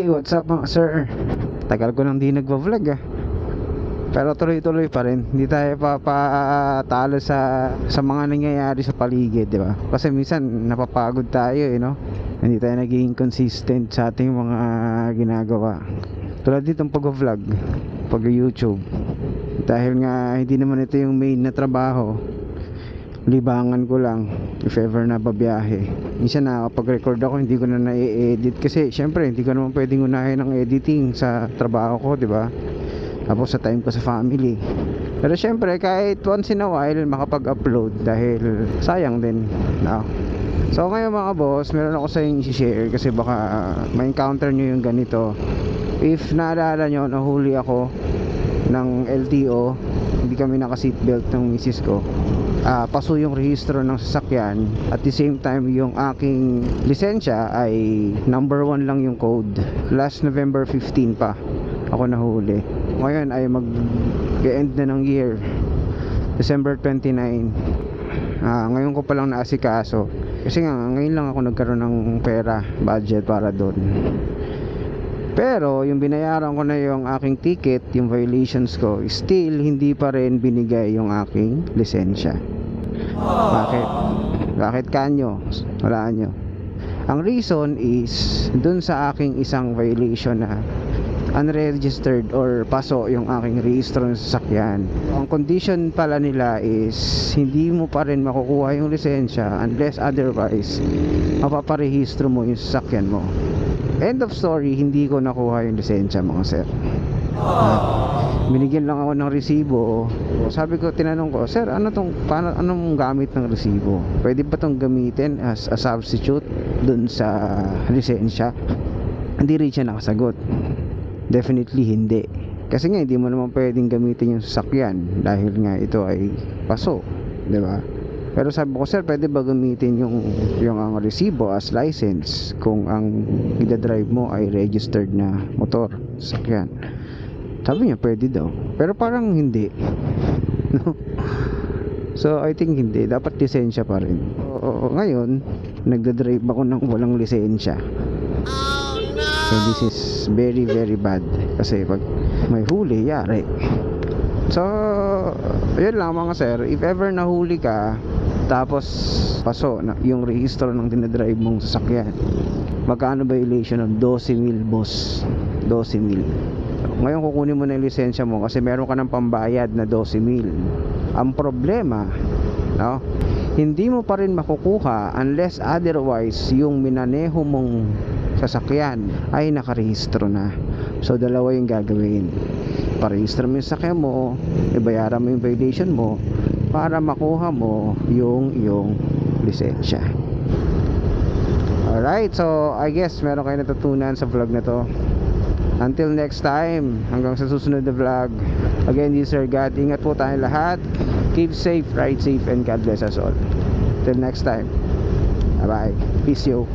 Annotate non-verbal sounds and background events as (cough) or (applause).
Hey, what's up mga sir? Tagal ko nang di nagva-vlog ah. Pero tuloy-tuloy pa rin. Hindi tayo papatalo sa sa mga nangyayari sa paligid, di ba? Kasi minsan napapagod tayo, eh, no? Hindi tayo naging consistent sa ating mga ginagawa. Tulad ditong pag-vlog, pag-YouTube. Dahil nga hindi naman ito yung main na trabaho. Libangan ko lang if ever na babiyahe. Minsan nakakapag-record ako, hindi ko na na-edit kasi syempre hindi ko naman pwedeng unahin ang editing sa trabaho ko, di ba? Tapos sa time ko sa family. Pero syempre kahit once in a while makapag-upload dahil sayang din. No? So ngayon mga boss, meron ako sa inyo i-share kasi baka ma-encounter nyo yung ganito. If naalala nyo, nahuli ako ng LTO, hindi kami naka-seatbelt ng misis ko. Ah, paso yung rehistro ng sasakyan at the same time yung aking lisensya ay number 1 lang yung code. Last November 15 pa ako nahuli. Ngayon ay mag-end na ng year. December 29. Ah, ngayon ko pa lang naasikaso. Kasi nga ngayon lang ako nagkaroon ng pera, budget para doon. Pero yung binayaran ko na yung aking ticket, yung violations ko, still hindi pa rin binigay yung aking lisensya. Bakit? Bakit kanyo? Wala nyo. Ang reason is dun sa aking isang violation na unregistered or paso yung aking rehistro ng sasakyan. Ang condition pala nila is hindi mo pa rin makukuha yung lisensya unless otherwise mapaparehistro mo yung sasakyan mo. End of story, hindi ko nakuha yung lisensya mga sir. Ah, binigyan lang ako ng resibo. Sabi ko, tinanong ko, Sir, ano tong, paano, anong gamit ng resibo? Pwede ba tong gamitin as a substitute dun sa lisensya? Hindi rin siya nakasagot. Definitely hindi. Kasi nga, hindi mo naman pwedeng gamitin yung sasakyan dahil nga ito ay paso. ba? Pero sabi ko, sir, pwede ba gamitin yung, yung ang resibo as license kung ang ida-drive mo ay registered na motor, sasakyan? Sabi niya, pwede daw. Pero parang hindi. (laughs) no? So, I think hindi. Dapat lisensya pa rin. Oo, ngayon, nagda-drive ako ng walang lisensya. So, this is very, very bad. Kasi pag may huli, yari. So, yun lang mga sir. If ever nahuli ka, tapos paso na yung rehistro ng dinadrive mong sasakyan. Magkano violation ng 12 mil boss? 12 mil. Ngayon kukunin mo na yung lisensya mo kasi meron ka ng pambayad na 12 mil. Ang problema, no? Hindi mo pa rin makukuha unless otherwise yung minaneho mong sasakyan ay nakarehistro na. So dalawa yung gagawin. Parehistro mo yung sasakyan mo, ibayaran mo yung violation mo para makuha mo yung yung lisensya. Alright, so I guess meron kayo natutunan sa vlog na to. Until next time, hanggang sa susunod na vlog. Again, this is Sir God. Ingat po tayong lahat. Keep safe, ride safe, and God bless us all. Till next time. Bye-bye. Peace you.